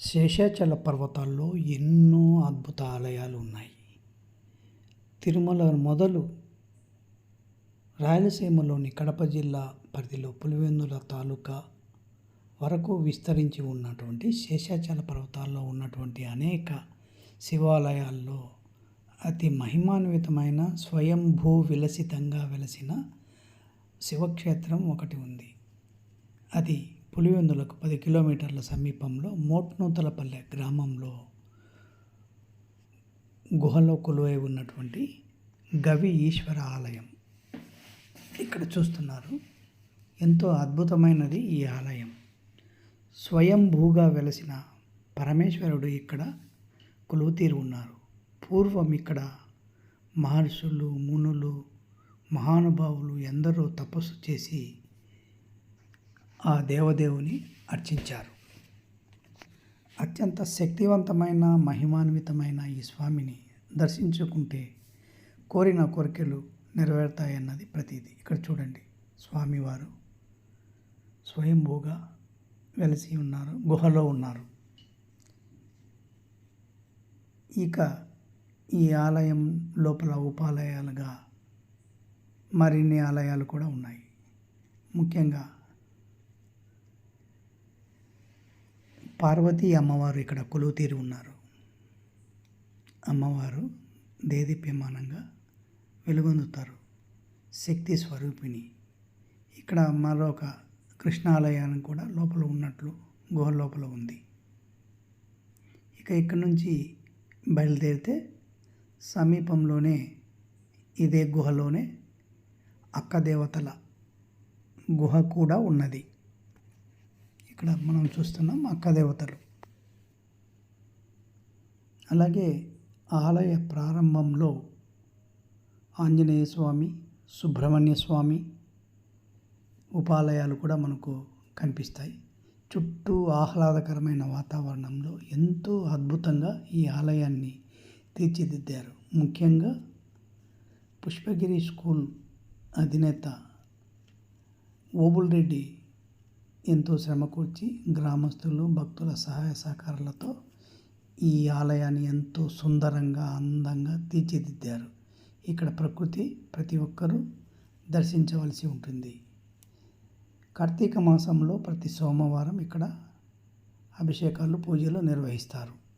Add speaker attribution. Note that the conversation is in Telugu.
Speaker 1: శేషాచల పర్వతాల్లో ఎన్నో అద్భుత ఆలయాలు ఉన్నాయి తిరుమల మొదలు రాయలసీమలోని కడప జిల్లా పరిధిలో పులివెందుల తాలూకా వరకు విస్తరించి ఉన్నటువంటి శేషాచల పర్వతాల్లో ఉన్నటువంటి అనేక శివాలయాల్లో అతి మహిమాన్వితమైన స్వయంభూ విలసితంగా వెలసిన శివక్షేత్రం ఒకటి ఉంది. అది పులివెందులకు పది కిలోమీటర్ల సమీపంలో మోట్నూతలపల్లె గ్రామంలో గుహలో కొలువై ఉన్నటువంటి గవి ఈశ్వర ఆలయం. ఇక్కడ చూస్తున్నారు. ఎంతో అద్భుతమైనది ఈ ఆలయం. స్వయంభూగా వెలసిన పరమేశ్వరుడు ఇక్కడ కొలువుతీరు ఉన్నారు. పూర్వం ఇక్కడ మహర్షులు మునులు మహానుభావులు ఎందరో తపస్సు చేసి ఆ దేవదేవుని అర్చించారు. అత్యంత శక్తివంతమైన మహిమాన్వితమైన ఈ స్వామిని దర్శించుకుంటే కోరిన కోరికలు నెరవేరుతాయన్నది ప్రతీది ఇక్కడ చూడండి స్వామివారు స్వయంభూగా వెలిసి ఉన్నారు గుహలో ఉన్నారు. ఇక ఈ ఆలయం లోపల ఉపాలయాలుగా మరిన్ని ఆలయాలు కూడా ఉన్నాయి. ముఖ్యంగా పార్వతీ అమ్మవారు ఇక్కడ కొలువు తీరి ఉన్నారు. అమ్మవారు దేదీప్యమానంగా వెలుగొందుతారు. శక్తి స్వరూపిణి. ఇక్కడ మరొక కృష్ణాలయాన్ని కూడా లోపల ఉన్నట్లు గుహ లోపల ఉంది. ఇక ఇక్కడ నుంచి బయలుదేరితే సమీపంలోనే ఇదే గుహలోనే అక్క దేవతల గుహ కూడా ఉన్నది. ఇక్కడ మనం చూస్తున్నాం అక్క దేవతలు అలాగే ఆలయ ప్రారంభంలో ఆంజనేయ స్వామి సుబ్రహ్మణ్య స్వామి ఉపాలయాలు కూడా మనకు కనిపిస్తాయి. చుట్టూ ఆహ్లాదకరమైన వాతావరణంలో ఎంతో అద్భుతంగా ఈ ఆలయాన్ని తీర్చిదిద్దారు. ముఖ్యంగా పుష్పగిరి స్కూల్ అధినేత ఓబుల్ రెడ్డి ఎంతో శ్రమ కూర్చి గ్రామస్తులు భక్తుల సహాయ సహకారాలతో ఈ ఆలయాన్ని ఎంతో సుందరంగా అందంగా తీర్చిదిద్దారు. ఇక్కడ ప్రకృతి ప్రతి ఒక్కరూ దర్శించవలసి ఉంటుంది. కార్తీక మాసంలో ప్రతి సోమవారం ఇక్కడ అభిషేకాలు పూజలు నిర్వహిస్తారు.